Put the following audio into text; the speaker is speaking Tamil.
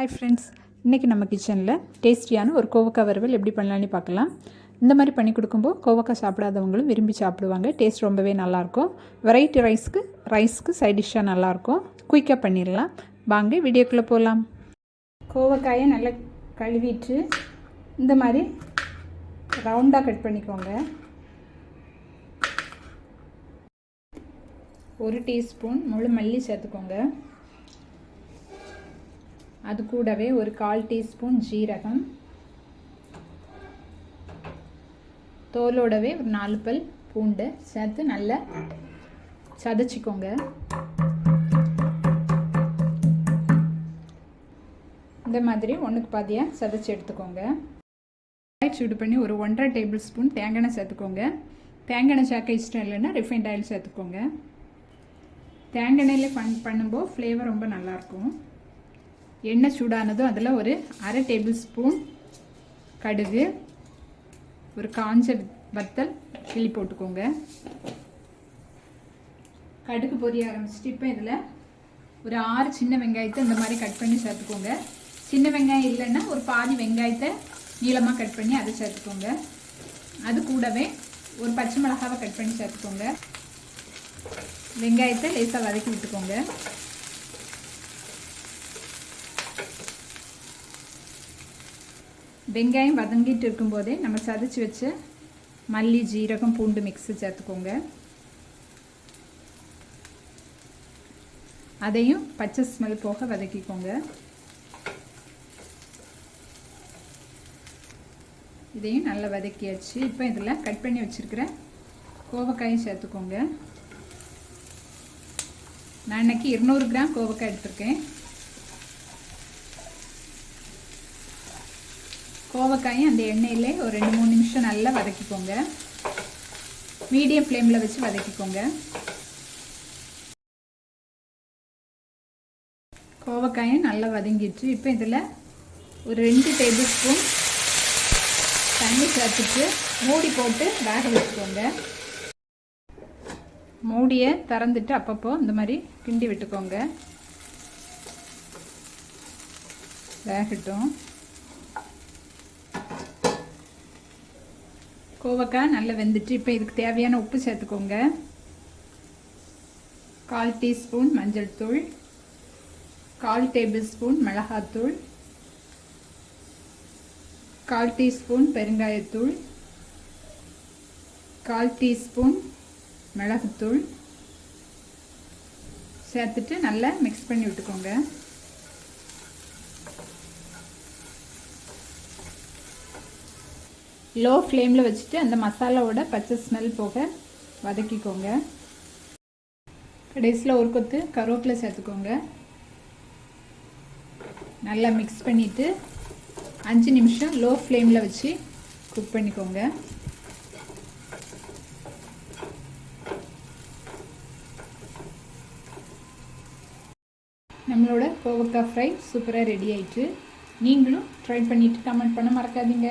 ஹாய் ஃப்ரெண்ட்ஸ் இன்றைக்கி நம்ம கிச்சனில் டேஸ்டியான ஒரு கோவக்காய் வறுவல் எப்படி பண்ணலான்னு பார்க்கலாம். இந்த மாதிரி பண்ணி கொடுக்கும்போது கோவக்காய் சாப்பிடாதவங்களும் விரும்பி சாப்பிடுவாங்க. டேஸ்ட் ரொம்பவே நல்லாயிருக்கும். வெரைட்டி ரைஸ்க்கு ரைஸ்க்கு சைட் டிஷ்ஷாக நல்லாயிருக்கும். குயிக்காக பண்ணிடலாம். வாங்க வீடியோக்குள்ளே போகலாம் கோவக்காயை நல்லா கழுவிட்டு இந்த மாதிரி ரவுண்டாக கட் பண்ணிக்கோங்க. ஒரு டீஸ்பூன் முழு மல்லி சேர்த்துக்கோங்க. அது கூடவே ஒரு கால் டீஸ்பூன் ஜீரகம். தோலோடவே ஒரு நாலு பல் பூண்டு சேர்த்து நல்லா சதைச்சிக்கோங்க. இந்த மாதிரி ஒன்றுக்கு பாதியாக சதைச்சி எடுத்துக்கோங்க. சூடு பண்ணி ஒரு ஒன்றரை டேபிள் ஸ்பூன் தேங்காய் சேர்த்துக்கோங்க. தேங்காய் சேர்க்க இஷ்டம் இல்லைன்னா ரிஃபைண்ட் ஆயில் சேர்த்துக்கோங்க. தேங்காய் எண்ணெயில் பண் பண்ணும்போது ஃப்ளேவர் ரொம்ப நல்லாயிருக்கும் எண்ணெய் சூடானதும் அதில் ஒரு அரை டேபிள் ஸ்பூன் கடுகு ஒரு காஞ்ச வத்தல் கிள்ளி போட்டுக்கோங்க. கடுகு பொரிய ஆரம்பிச்சுட்டு இப்போ இதில் ஒரு ஆறு சின்ன வெங்காயத்தை இந்த மாதிரி கட் பண்ணி சேர்த்துக்கோங்க. சின்ன வெங்காயம் இல்லைன்னா ஒரு பாதி வெங்காயத்தை நீளமாக கட் பண்ணி அதை சேர்த்துக்கோங்க. அது கூடவே ஒரு பச்சை மிளகாவை கட் பண்ணி சேர்த்துக்கோங்க. வெங்காயத்தை லேசாக வதக்கி விட்டுக்கோங்க. வெங்காயம் வதங்கிட்டு இருக்கும்போதே நம்ம சதைச்சி வச்ச மல்லி ஜீரகம் பூண்டு மிக்ஸு சேர்த்துக்கோங்க. அதையும் பச்சை ஸ்மெல் போக வதக்கிக்கோங்க. இதையும் நல்லா வதக்கியாச்சு. இப்போ இதில் கட் பண்ணி வச்சுருக்கிற கோவக்காயும் சேர்த்துக்கோங்க. நான் இன்றைக்கி இருநூறு கிராம் கோவக்காய் எடுத்திருக்கேன். கோவக்காயும் அந்த எண்ணெயிலே ஒரு ரெண்டு மூணு நிமிஷம் நல்லா வதக்கிக்கோங்க. மீடியம் ஃப்ளேமில் வச்சு வதக்கிக்கோங்க. கோவக்காயும் நல்லா வதங்கிடுச்சு. இப்போ இதில் ஒரு ரெண்டு டேபிள் ஸ்பூன் தண்ணி சேர்த்துட்டு மூடி போட்டு வேக வச்சுக்கோங்க. மூடியை திறந்துட்டு அப்பப்போ இந்த மாதிரி கிண்டி விட்டுக்கோங்க. வேகட்டும். கோவக்காய் நல்லா வெந்துட்டு இப்போ இதுக்கு தேவையான உப்பு சேர்த்துக்கோங்க. கால் டீஸ்பூன் மஞ்சள் தூள் கால் டேபிள் ஸ்பூன் மிளகாத்தூள் கால் டீஸ்பூன் பெருங்காயத்தூள் கால் டீஸ்பூன் மிளகுத்தூள். சேர்த்துட்டு நல்லா மிக்ஸ் பண்ணி விட்டுக்கோங்க. லோ ஃப்ளேமில் வச்சுட்டு அந்த மசாலாவோட பச்சை ஸ்மெல் போக வதக்கிக்கோங்க. கடைசியில் ஒரு கொத்து கருவேப்பிலை சேர்த்துக்கோங்க. நல்லா மிக்ஸ் பண்ணிவிட்டு அஞ்சு நிமிஷம் லோ ஃப்ளேமில் வச்சு குக் பண்ணிக்கோங்க. நம்மளோட கோவக்காய் ஃப்ரை சூப்பராக ரெடி ஆயிட்டு நீங்களும் ட்ரை பண்ணிவிட்டு கமெண்ட் பண்ண மறக்காதீங்க.